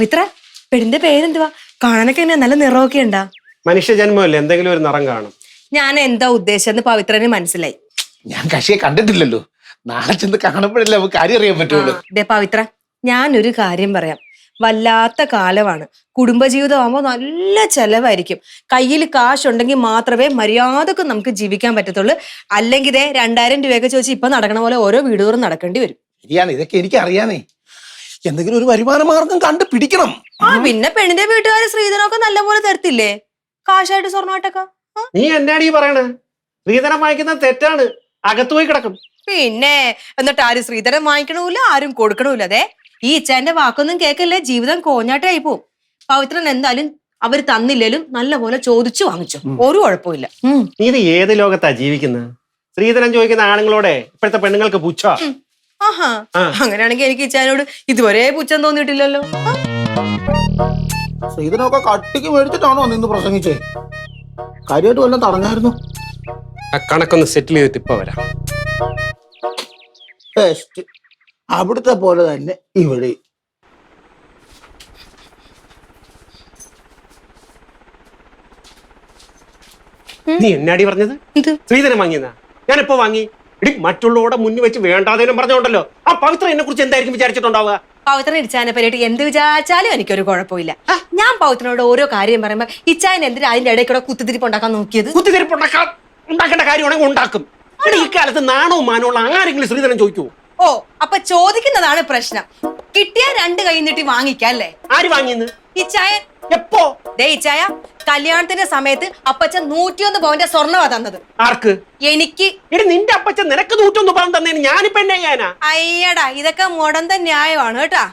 പവിത്ര പെണ്ണിന്റെ പേരെന്തുവാ? കാണാനൊക്കെ എന്നെ നല്ല നിറമൊക്കെ ഉണ്ടാ? മനുഷ്യജന്മമല്ലേ എന്തെങ്കിലും ഒരു നിറം കാണും. ഞാൻ എന്താ ഉദ്ദേശിച്ചെന്ന് പവിത്രന് മനസ്സിലായി. ഞാൻ കക്ഷിയെ കണ്ടിട്ടില്ലല്ലോ. നാളെ ചെന്ന് കാണുമ്പോഴല്ലേ നമുക്ക് കാര്യം അറിയാൻ പറ്റുള്ളൂ. ദേ പവിത്ര ഞാനൊരു കാര്യം പറയാം. വല്ലാത്ത കാലമാണ്. കുടുംബജീവിതം ആകുമ്പോൾ നല്ല ചെലവായിരിക്കും. കയ്യിൽ കാശുണ്ടെങ്കിൽ മാത്രമേ മര്യാദയ്ക്ക് നമുക്ക് ജീവിക്കാൻ പറ്റത്തുള്ളൂ. അല്ലെങ്കിൽ ദേ രണ്ടായിരം രൂപയൊക്കെ ചോദിച്ച് ഇപ്പൊ നടക്കണ പോലെ ഓരോ വീടുകളും നടക്കേണ്ടി വരും. ശരിയാണ് ഇതൊക്കെ എനിക്ക് അറിയാനേ എന്തെങ്കിലും ഒരു വരുമാന മാർഗം കണ്ടു പിടിക്കണം. ആ പിന്നെ പെണ്ണിന്റെ വീട്ടുകാര് ശ്രീധനൊക്കെ നല്ലപോലെ തരത്തില്ലേ? കാശായിട്ട് സ്വർണമായിട്ടൊക്കെ നീ എന്നാടി ഈ പറയണേ? ശ്രീധനം വാങ്ങിക്കുന്നത് തെറ്റാണ്. അകത്തു പോയി കിടക്കും. പിന്നെ എന്നിട്ട് ആരും ശ്രീധരം വാങ്ങിക്കണമില്ല ആരും കൊടുക്കണമില്ല അതെ ഈ ഇച്ചാന്റെ വാക്കൊന്നും കേക്കല്ലേ? ജീവിതം കോഞ്ഞാട്ടായി പോവും പവിത്രൻ എന്തായാലും അവർ തന്നില്ലേലും നല്ലപോലെ ചോദിച്ചു വാങ്ങിച്ചു. ഒരു കുഴപ്പമില്ല നീ ഇത് ഏത് ലോകത്താ ജീവിക്കുന്നത് ശ്രീധരൻ ചോദിക്കുന്ന ആണുങ്ങളോടെ ഇപ്പോഴത്തെ പെണ്ണുങ്ങൾക്ക് പുച്ഛ. ആഹാ അങ്ങനെയാണെങ്കിൽ എനിക്ക് ഇച്ചാനോട് ഇതുവരെ പുച്ഛം തോന്നിയിട്ടില്ലല്ലോ. ശ്രീധനൊക്കെ കട്ടിക്ക് മേടിച്ചിട്ടാണോ നിന്ന് പ്രസംഗിച്ചേ? കാര്യമായിട്ട് വല്ലതും തടഞ്ഞായിരുന്നു? ആ കണക്കൊന്ന് സെറ്റിൽ ചെയ്തിട്ട് ഇപ്പൊ വരാം. ബെസ്റ്റ് അവിടുത്തെ പോലെ തന്നെ ഇവിടെ നീ എന്നാടി പറഞ്ഞത്? എന്ത്? സ്ത്രീധനം വാങ്ങിയെന്നാ? ഞാനിപ്പോ വാങ്ങി? എടി മറ്റുള്ളവരുടെ മുന്നിൽ വെച്ച് വേണ്ടാതേനും പറഞ്ഞോണ്ടല്ലോ ആ പവിത്ര എന്നെ കുറിച്ച് എന്തായിരിക്കും വിചാരിച്ചിട്ടുണ്ടാവുക? പവിത്രൻ ഇച്ചാനെ പറ്റിയിട്ട് എന്ത് വിചാരിച്ചാലും എനിക്കൊരു കുഴപ്പമില്ല. ഞാൻ പവിത്രനോട് ഓരോ കാര്യം പറയുമ്പോ ഇച്ചായൻ എന്തിനാ അതിന്റെ ഇടയിൽ കൂടെ കുത്തിത്തിരിപ്പ് ഉണ്ടാക്കാൻ നോക്കിയത്? കുത്തിരിപ്പ് ഉണ്ടാക്കാൻ ഉണ്ടാക്കേണ്ട കാര്യമാണെങ്കിൽ ഉണ്ടാക്കും. ഇവിടെ ഈ കാലത്ത് നാണവും മാനവും ആരെങ്കിലും ശ്രീധരൻ ചോദിക്കൂ ഓ അപ്പൊ ചോദിക്കുന്നതാണ് പ്രശ്നം. കിട്ടിയ രണ്ട് കൈ നീട്ടി വാങ്ങിക്കാം അല്ലേ? ആര് വാങ്ങിയെന്ന്? ഇച്ചായൻ. എപ്പോ? ദേ ഇച്ചായ കല്യാണത്തിന്റെ സമയത്ത് അപ്പച്ചൻ നൂറ്റിയൊന്ന് പവന്റെ സ്വർണമാ തന്നത്. ആർക്ക്? എനിക്ക്. എടി നിന്റെ അപ്പച്ചൻ നിനക്ക് നൂറ്റൊന്ന് പവൻ തന്നേന് ഞാനിപ്പോ എന്നെ ചെയ്യാനാ? അയ്യടാ ഇതൊക്കെ മുടന്ത ന്യായമാണ് കേട്ടാ.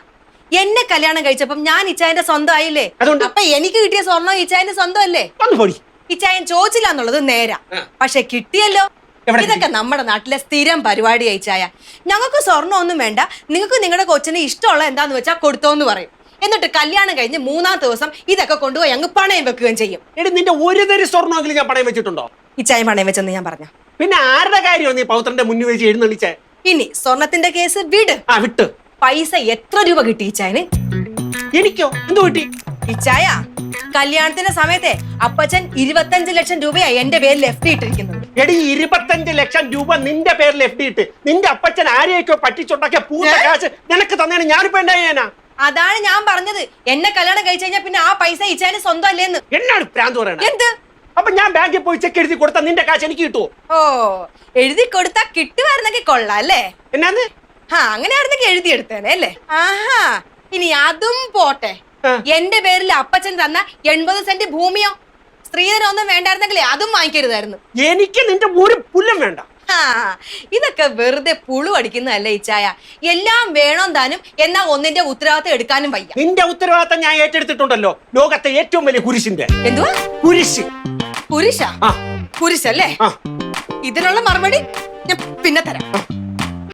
എന്നെ കല്യാണം കഴിച്ചപ്പം ഞാൻ ഇച്ചായന്റെ സ്വന്തം ആയില്ലേ അതുകൊണ്ട്? അപ്പൊ എനിക്ക് കിട്ടിയ സ്വർണം ഇച്ചായന്റെ സ്വന്തം അല്ലേ പൊടി. ഇച്ചായൻ ചോദിച്ചില്ല എന്നുള്ളത് നേരാ. പക്ഷെ കിട്ടിയല്ലോ. എവിടെ ഇതൊക്കെ നമ്മുടെ നാട്ടിലെ സ്ഥിരം പരിപാടി അയച്ചായ ഞങ്ങൾക്ക് സ്വർണം ഒന്നും വേണ്ട. നിങ്ങൾക്ക് നിങ്ങളുടെ കൊച്ചിന് ഇഷ്ടമുള്ള എന്താന്ന് വെച്ചാൽ കൊടുത്തോന്ന് പറയും. എന്നിട്ട് കല്യാണം കഴിഞ്ഞ് മൂന്നാം ദിവസം ഇതൊക്കെ കൊണ്ടുപോയി അങ്ങ് പണയം വെക്കുകയും ചെയ്യും. എടി നിന്റെ ഒരു തരി സ്വർണമെങ്കിലും ഞാൻ പണയം വെച്ചിട്ടുണ്ടോ? ഇച്ചായ പണയം വെച്ചെന്ന് ഞാൻ പറഞ്ഞു? പിന്നെ ആരുടെ കാര്യം നീ പൗത്രന്റെ മുന്നിൽ വെച്ച് എഴുന്നള്ളിച്ചേ? ഇനി സ്വർണത്തിന്റെ കേസ് വിട്. ആ വിട്ട്. പൈസ എത്ര രൂപ കിട്ടി ഇച്ചായന് എനിക്കോ? എന്തോ കിട്ടി ഇച്ചായ കല്യാണത്തിന്റെ സമയത്തെ അപ്പച്ചൻ ഇരുപത്തഞ്ച് ലക്ഷം രൂപയായി എന്റെ പേരിൽ എഫ് ഇട്ടിരിക്കുന്നത്. എടി ഇരുപത്തഞ്ച് ലക്ഷം രൂപ നിന്റെ പേരിൽ എഫ് ഇട്ട് നിന്റെ അപ്പച്ചൻ ആരെയൊക്കെ പറ്റിച്ചുണ്ടാക്കിയ പൂത്ത കാശ് നിനക്ക് തന്നേന്. ഞാനിപ്പോ എന്താ ചെയ്യാനാ? അതാണ് ഞാൻ പറഞ്ഞത്. എന്നെ കല്യാണം കഴിച്ചു കഴിഞ്ഞാൽ പിന്നെ ആ പൈസ ഇച്ചായന് സ്വന്തം അല്ലേന്ന് എന്നാണ് പ്രാന്ത് എന്ത്? അപ്പൊ ഞാൻ ബാങ്കിൽ പോയി ചെക്ക് എഴുതി കൊടുത്താൽ നിന്റെ കാശ് എനിക്ക് കിട്ടുമോ ഓ എഴുതി കൊടുത്താ കിട്ടുമായിരുന്നെങ്കിൽ കൊള്ളാം അല്ലേ? എന്നാന്ന്? ആ അങ്ങനെയായിരുന്നെങ്കിൽ എഴുതിയെടുത്തേനെ അല്ലേ? ആഹാ ഇനി അതും പോട്ടെ. ആ. എന്റെ പേരിൽ അപ്പച്ചൻ തന്ന എൺപത് സെന്റ് ഭൂമിയോ? സ്ത്രീധനം ഒന്നും വേണ്ടായിരുന്നെങ്കിലേ അതും വാങ്ങിക്കരുതായിരുന്നു. എനിക്ക് നിന്റെ ഒരു പുല്ലും വേണ്ട. ഇതൊക്കെ വെറുതെ പുളു അടിക്കുന്നതല്ലേ ഇച്ചായ എല്ലാം വേണം താനും എന്നാ ഒന്നിന്റെ ഉത്തരവാദിത്തം എടുക്കാനും വയ്യ. നിന്റെ ഉത്തരവാദിത്തം ഞാൻ ഏറ്റെടുത്തിട്ടുണ്ടല്ലോ. ലോകത്തെ ഏറ്റവും വലിയ കുരിശിന്റെ. എന്തുവാ? കുരിശ്. കുരിശ? ആ. കുരിശല്ലേ? ആ. ഇതിനുള്ള മറുപടി ഞാൻ പിന്നെ തരാം.